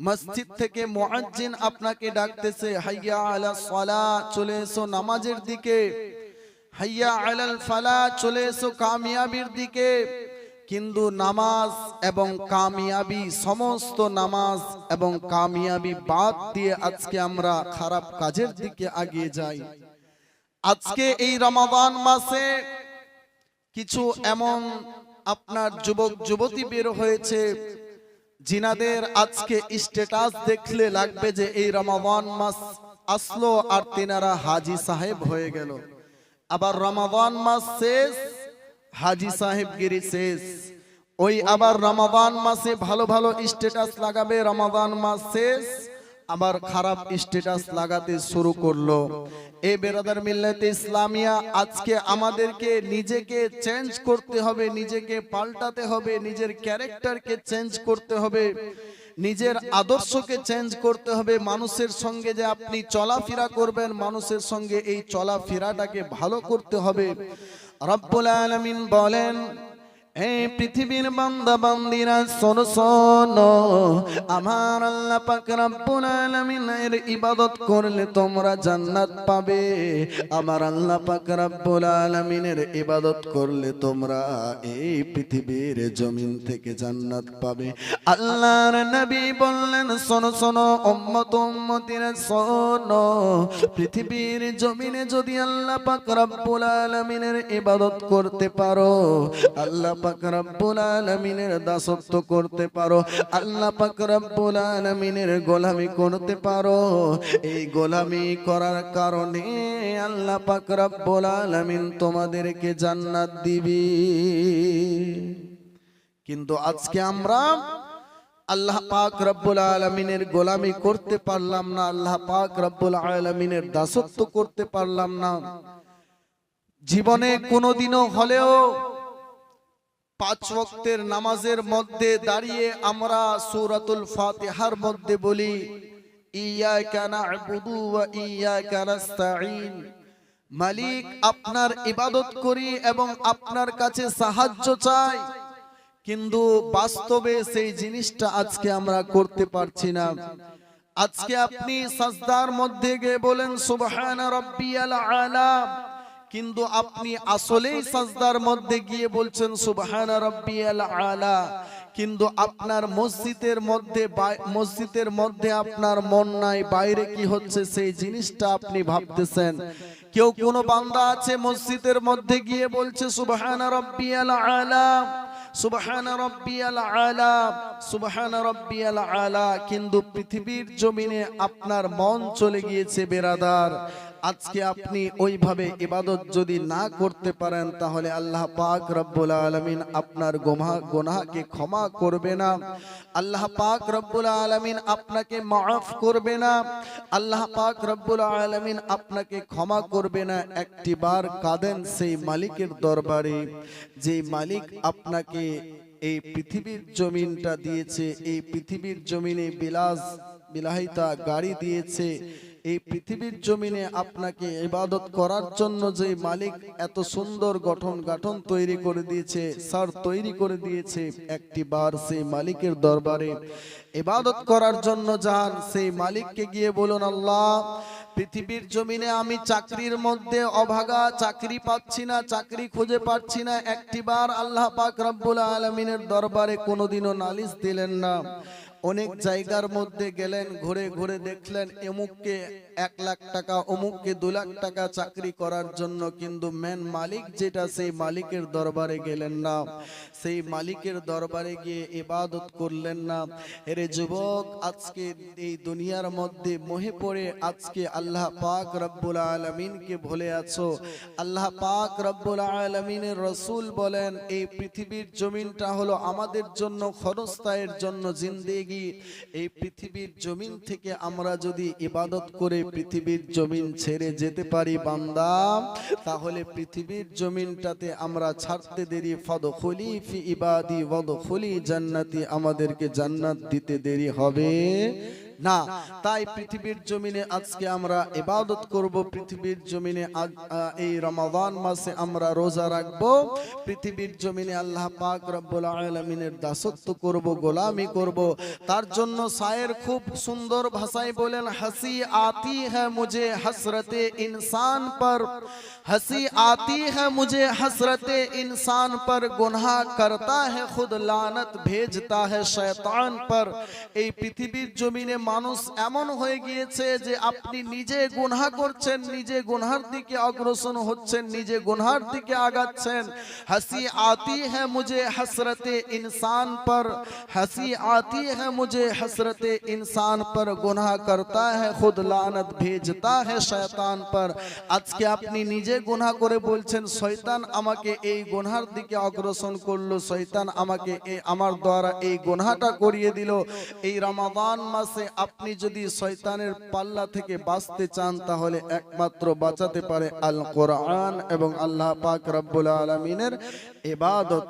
মসজিদ থেকে মুয়াজ্জিন আপনাকে ডাকতেছে, হাইয়া আলা সালা, চলে এসো নামাজের দিকে। হাইয়া আলাল ফালা, চলে এসো কামিয়াবির দিকে। কিন্তু নামাজ এবং কামিয়াবি, সমস্ত নামাজ এবং কামিয়াবি বাদ দিয়ে আজকে আমরা খারাপ কাজের দিকে আগিয়ে যাই। আজকে এই রমাদান মাসে কিছু এমন আপনার যুবক যুবতী বের হয়েছে জিনাদের আজকে স্ট্যাটাস দেখলে লাগবে যে এই রমাবান মাস আসলো আর তেনারা হাজি সাহেব হয়ে গেল। আবার রমাবান মাস শেষ, হাজি সাহেব গিরি শেষ। ওই আবার রমাবান মাসে ভালো ভালো স্ট্যাটাস লাগাবে রমাবান মাস শেষ। আবার খারাপ স্ট্যাটাস লাগাতে শুরু করল। এই বেরাদার মিল্লাতে ইসলামিয়া, আজকে আমাদেরকে নিজেকে চেঞ্জ করতে হবে, নিজেকে পাল্টাতে হবে, নিজের ক্যারেক্টারকে চেঞ্জ করতে হবে, নিজের আদর্শকে চেঞ্জ করতে হবে। মানুষের সঙ্গে যে আপনি চলাফেরা করবেন, মানুষের সঙ্গে এই চলাফেরাটাকে ভালো করতে হবে। রব্বুল আলামিন বলেন এই পৃথিবীর বান্দা বান্দিরা শোনো শোনো। আমার আল্লাহ পাক রব্বুল ইবাদত করলে তোমরা জান্নাত পাবে। আমার আল্লাহ পাক রব্বুল আলামিনের ইবাদত করলে তোমরা এই পৃথিবীর জমিন থেকে জান্নাত পাবে। আল্লাহর নবী বললেন, শোনো শোনো, উম্মত, উম্মতিরা, শোনো। পৃথিবীর জমিনে যদি আল্লাহ পাক রব্বুল আলামিনের ইবাদত করতে পারো, আল্লাহ পাক রব্বুল আলামিনের দাসত্ব করতে পারো, আল্লাহ পাক রব্বুল আলামিনের গোলামি করতে পারো। এই গোলামি করার কারণে আল্লাহ পাক রব্বুল আলামিন তোমাদেরকে জান্নাত দিবি। কিন্তু আজকে আমরা আল্লাহ পাক রব্বুল আলমিনের গোলামি করতে পারলাম না, আল্লাহ পাক রব্বুল আলমিনের দাসত্ব করতে পারলাম না। জীবনে কোনোদিনও হলেও পাঁচ ওয়াক্তের নামাজের মধ্যে দাঁড়িয়ে আমরা সূরাতুল ফাতিহার মধ্যে বলি মালিক আপনার ইবাদত করি এবং আপনার কাছে সাহায্য চাই, কিন্তু বাস্তবে সেই জিনিসটা আজকে আমরা করতে পারছি না। আজকে আপনি সাজদার মধ্যে গিয়ে বলেন, সুবহান রাব্বিয়াল আলা কিন্তু আপনি আসলেই সাজদার মধ্যে গিয়ে বলছেন, সুবহান রাব্বিয়াল আলা। কিন্তু আপনার মসজিদের মধ্যে মসজিদের মধ্যে আপনার মন নাই, বাইরে কি হচ্ছে সেই জিনিসটা আপনি ভাবতেছেন। কেউ কোনো বান্দা আছে মসজিদের মধ্যে গিয়ে বলছে, সুবহান রাব্বিয়াল আলা। সুবহান রাব্বিয়াল আলা। সুবহান রাব্বিয়াল আলা। কিন্তু পৃথিবীর জমিনে আপনার মন চলে গিয়েছে, বেরাদার। আজকে আপনি ওইভাবে ইবাদত যদি না করতে পারেন, তাহলে আল্লাহ পাক রব্বুল আলামিন আপনার গোমা, গোনাহকে ক্ষমা করবে না। আল্লাহ পাক রব্বুল আলামিন আপনাকে মাফ করবে না। আল্লাহ পাক রব্বুল আলামিন আপনাকে ক্ষমা করবে না। একটি বার কাঁদেন সেই মালিকের দরবারে, যে মালিক আপনাকে এই পৃথিবীর জমিনটা দিয়েছে, এই পৃথিবীর জমিনে বিলাস, বিলাহিতা গাড়ি দিয়েছে এই পৃথিবীর জমিনে আপনাকে ইবাদত করার জন্য যে মালিক এত সুন্দর গঠন গাঠন তৈরি করে দিয়েছে, সার তৈরি করে দিয়েছে, একটি বার সেই মালিকের দরবারে ইবাদত করার জন্য যান। সেই মালিককে গিয়ে বলুন, আল্লাহ, পৃথিবীর জমিনে আমি চাকরির মধ্যে অভাগা, চাকরি পাচ্ছি না, চাকরি খুঁজে পাচ্ছি না। একটিবার আল্লাহ পাক রব্বুল আলমিনের দরবারে কোনোদিনও নালিশ দিলেন না। অনেক জায়গার মধ্যে গেলেন ঘুরে ঘুরে দেখলেন এমুককে এক লাখ টাকা, অমুককে দু লাখ টাকা চাকরি করার জন্য, কিন্তু মেন মালিক যেটা, সেই মালিকের দরবারে গেলেন না। সেই মালিকের দরবারে গিয়ে ইবাদত করলেন না। এরে যুবক, আজকে এই দুনিয়ার মধ্যে মোহে পড়ে আজকে আল্লাহ পাক রব্বুল আলমিনকে ভুলে আছো। আল্লাহ পাক রব্বুল আলমিনের রসুল বলেন, এই পৃথিবীর জমিনটা হলো আমাদের জন্য খরস্তায়ের জন্য জিন্দেগি। এই পৃথিবীর জমিন থেকে আমরা যদি ইবাদত করে পৃথিবীর জমিন ছেড়ে যেতে পারি বান্দা, তাহলে পৃথিবীর জমিনটাতে আমরা ছাড়তে দেরি। ফদখলি ফি ইবাদি, ওয়াদখলি জান্নাতি। আমাদেরকে জান্নাত দিতে দেরি হবে। না, তাই পৃথিবীর জমিনে আজকে আমরা ইবাদত করব, পৃথিবীর জমিনে এই রমাদান মাসে আমরা রোজা রাখব, পৃথিবীর জমিনে আল্লাহ পাক রব্বুল আলমিনের দাসত্ব করব, গোলামি করব। তার জন্য সায়ের খুব সুন্দর ভাষায় বলেন, হাসি আতি হ্যাঁ মুঝে হসরতে ইনসান পর, হাসি আতি হ্যাঁ মুঝে হসরতে ইনসান পর, গুনহা করতা হ্যাঁ খুদ লানত ভেজতা হ্যাঁ শয়তান পর। এই পৃথিবীর জমিনে মানুষ এমন হয়ে গিয়েছে যে আপনি নিজে গুনহা করছেন, নিজে গুনহার দিকে অগ্রসর হচ্ছেন, নিজে গুনহার দিকে আগাচ্ছেন। হাসি আতি হ্যাঁ মুঝে হসরতে ইনসান পর হাসি আতি হ্যাঁ মুঝে হসরতে ইনসান পর গুনহা করতা হ্যাঁ খুদ লানত ভেজতা হ্যাঁ শয়তান পর। আজকে আপনি নিজে গুনহা করে বলছেন শৈতান আমাকে এই গুনহার দিকে অগ্রসর করল, শয়তান আমাকে আমার দ্বারা এই গুনহাটা করিয়ে দিল। এই রমাদান মাসে আপনি যদি শয়তানের পাল্লা থেকে বাঁচতে চান, তাহলে একমাত্র বাঁচাতে পারে আল কোরআন এবং আল্লাহ পাক রব্বুল আলমিনের এবাদত